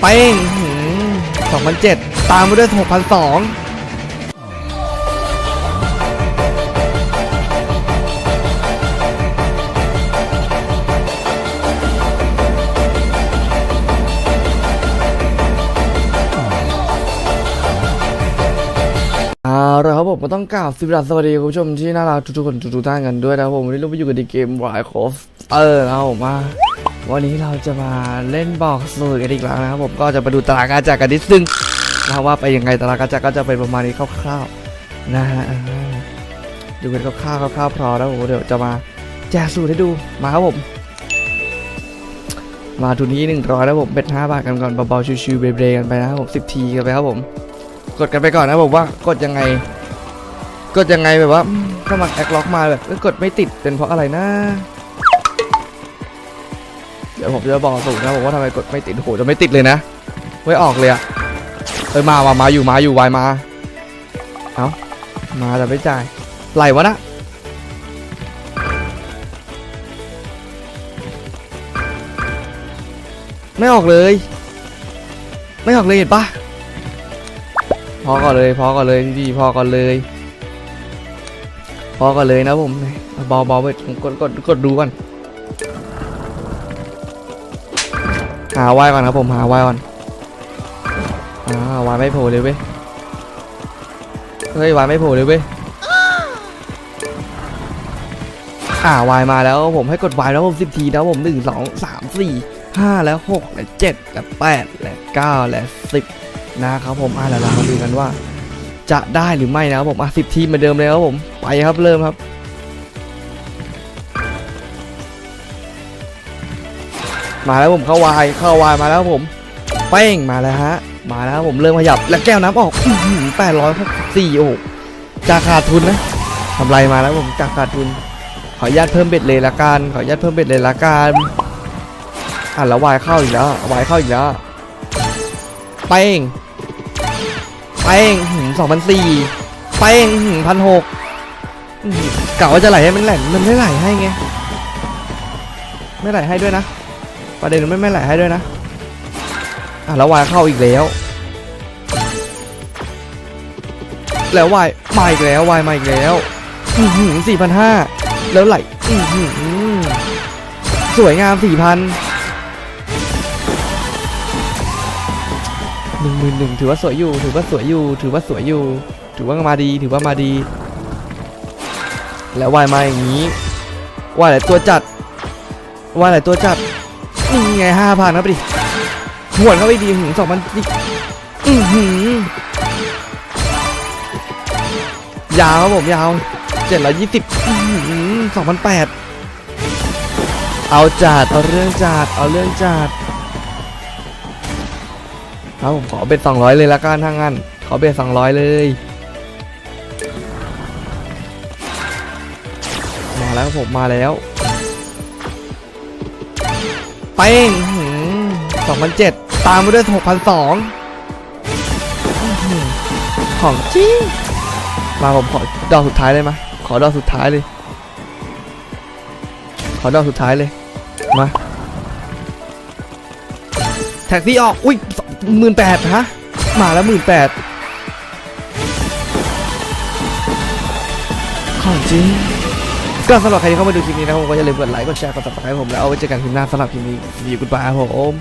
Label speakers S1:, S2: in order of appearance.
S1: เป้งสองพันเจ็ดตามมาด้วยหกพันสองเอาละครับผมก็ต้องกล่าวสวัสดีคุณผู้ชมที่น่ารักทุกๆคนทุกๆท่านกันด้วยนะครับผมวันนี้เราไปอยู่กันในเกม Wild Cross เออนะครับผมมา วันนี้เราจะมาเล่นบอกสูตรกันอีกแล้วนะครับผมก็จะไปดูตารางการจัดกันนิดนึงนะว่าไปยังไงตารางการจัดก็จะเป็นประมาณนี้คร่าวๆนะฮะอ่าดูกันคร่าวๆคร่าวๆพอแล้วผมเดี๋ยวจะมาแจกสูตรให้ดูมาครับผม มาทุนที่หนึ่งร้อยแล้วผมเป็นห้าบาทกันก่อนเบาๆชิวๆเบรๆกันไปนะครับผมสิบทีกันไปครับผม กดกันไปก่อนนะผมว่ากดยังไง กดยังไงแบบว่าอืมถ้ามันแอคล็อกมาแบบเอ้ยกดไม่ติดเป็นเพราะอะไรนะ เดี๋ยวผมจะบอกสูตรนะผมว่าทำไมกดไม่ติดโหจะไม่ติดเลยนะไว้ออกเลยอะเอ้ยมามามาอยู่มาอยู่วายมา เอามาแต่ไม่จ่ายไหลวะนะไม่ออกเลย ไม่ออกเลยเห็นปะพอก่อนเลยพอก่อนเลยดีพอก่อนเลย พอก่อนเลยนะผมเบาเบาไปผมกดกดกดดูก่อน หาไวายก่อนครับผมหาไวายก่อนอ่าวายไม่โผล่เลยเว้ยเฮ้ยวายไม่โผล่เลยเว้ยอ่าวายมาแล้วผมให้กดวายแล้วผมสิบทีแล้วผมหนึ่งสองสามสี่ห้าแล้วหกและเจ็ดและแปดและเก้าและสิบนะครับผมอ่าแล้วเรามาดูกันว่า จะได้หรือไม่นะครับผมอะสิบทีเหมือนเดิมเลยครับผมไปครับเริ่มครับ มาแล้วผมเข้าวายเข้าวายมาแล้วผมเป้งมาแล้วฮะมาแล้วผมเริ่มขยับแล้วแก้วน้ำออกแปดร้อยหกสี่โอ้จากขาดทุนนะทำไรมาแล้วผมจากขาดทุน ขออนุญาตเพิ่มเบ็ดเลยละกันขออนุญาตเพิ่มเบ็ดเลยละกันอะแล้ววายเข้าอีกแล้ววายเข้าอีกแล้วเป้งเป้งสองพันสี่เป้งพันหกกะว่าจะไหลให้มันไหลมันไม่ไหลให้ไงไม่ไหลให้ด้วยนะ ประเด็นไม่ไม่ไหละให้ด้วยนะอะแล้ววายเข้าอีกแล้ว แล้ววายมาอีกแล้ววายมาอีกแล้วสี่พันห้าแล้วไหลอือหือสวยงามสี่พันหนึ่งหมื่นหนึ่งถือว่าสวยอยู่ ถือว่าสวยอยู่ ถือว่าสวยอยู่ ถือว่ามาดีถือว่ามาดี แล้ววายมาอย่างนี้วายหลายตัวจัดวายหลายตัวจัด นี่ไงห้าพันครับดิหวนเข้าไปดีถึงสองพันอือหือยาวครับผมยาวเจ็ดร้อยยี่สิบสองพันแปดเอาจัดเอาเรื่องจัดเอาเรื่องจัดครับผมขอเบ็ดสองร้อยเลยละกันทางนั้นขอเบ็ดสองร้อยเลยมาแล้วครับผมมาแล้ว เป้งสองพันเจ็ดตามมาด้วยหกพันสองของจริงมาผมขอดอกสุดท้ายเลยมาขอดอกสุดท้ายเลย ขอดอกสุดท้ายเลย มา แท็กซี่ออก อุ้ยหมื่นแปดฮะ มาแล้วหมื่นแปดของจริง ก็สำหรับใครที่เข้ามาดูคลิปนี้นะครับผมก็อย่าลืมกดไลค์กดแชร์กดติดตามผมแล้วเอาไว้เจอกันคลิปหน้าสำหรับคลิปนี้ดีกุดบายครับผม